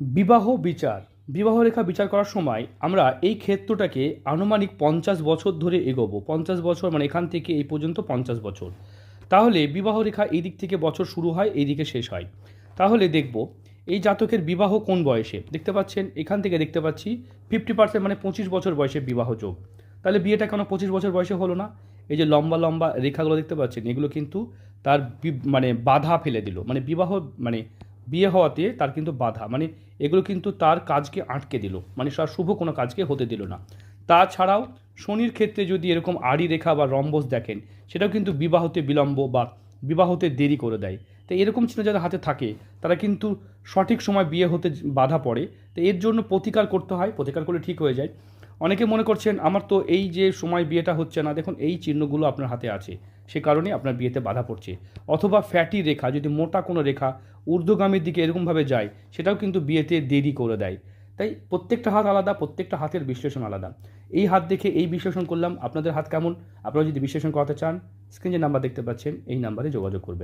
বিবাহ বিচার। বিবাহ রেখা বিচার করার সময় আমরা এই ক্ষেত্রটাকে আনুমানিক পঞ্চাশ বছর ধরে এগোবো। পঞ্চাশ বছর মানে এখান থেকে এই পর্যন্ত পঞ্চাশ বছর। তাহলে বিবাহ রেখা এই দিক থেকে বছর শুরু হয়, এই দিকে শেষ হয়। তাহলে দেখব, এই জাতকের বিবাহ কোন বয়সে? দেখতে পাচ্ছেন, এখান থেকে দেখতে পাচ্ছি ফিফটি পার্সেন্ট মানে পঁচিশ বছর বয়সে বিবাহ যোগ। তাহলে বিয়েটা কেন পঁচিশ বছর বয়সে হলো না? এই যে লম্বা লম্বা রেখাগুলো দেখতে পাচ্ছেন, এগুলো কিন্তু তার মানে বাধা ফেলে দিল। মানে বিবাহ মানে বিয়ে হওয়াতে তার কিন্তু বাধা। মানে এগুলো কিন্তু তার কাজকে আটকে দিল। মানে তার শুভ কোনো কাজকে হতে দিল না। তাছাড়াও শনির ক্ষেত্রে যদি এরকম আড়ি রেখা বা রম্বস দেখেন, সেটাও কিন্তু বিবাহতে বিলম্ব বা বিবাহতে দেরি করে দেয়। তো এরকম চিহ্ন যাদের হাতে থাকে, তারা কিন্তু সঠিক সময় বিয়ে হতে বাধা পড়ে। তো এর জন্য প্রতিকার করতে হয়। প্রতিকার করলে ঠিক হয়ে যায়। অনেকে মনে করছেন, আমার তো এই যে সময় বিয়েটা হচ্ছে না, দেখুন এই চিহ্নগুলো আপনার হাতে আছে। সে কারণে আপনার বিয়েতে বাধা পড়ছে। অথবা ফ্যাটি রেখা, যদি মোটা কোনো রেখা ঊর্ধ্বগামীর দিকে এরকমভাবে যায়, সেটাও কিন্তু বিয়েতে দেরি করে দেয়। তাই প্রত্যেকটা হাত আলাদা, প্রত্যেকটা হাতের বিশ্লেষণ আলাদা। এই হাত দেখে এই বিশ্লেষণ করলাম, আপনাদের হাত কেমন? আপনারা যদি বিশ্লেষণ করাতে চান, স্ক্রিনে নাম্বার দেখতে পাচ্ছেন, এই নাম্বারে যোগাযোগ করবেন।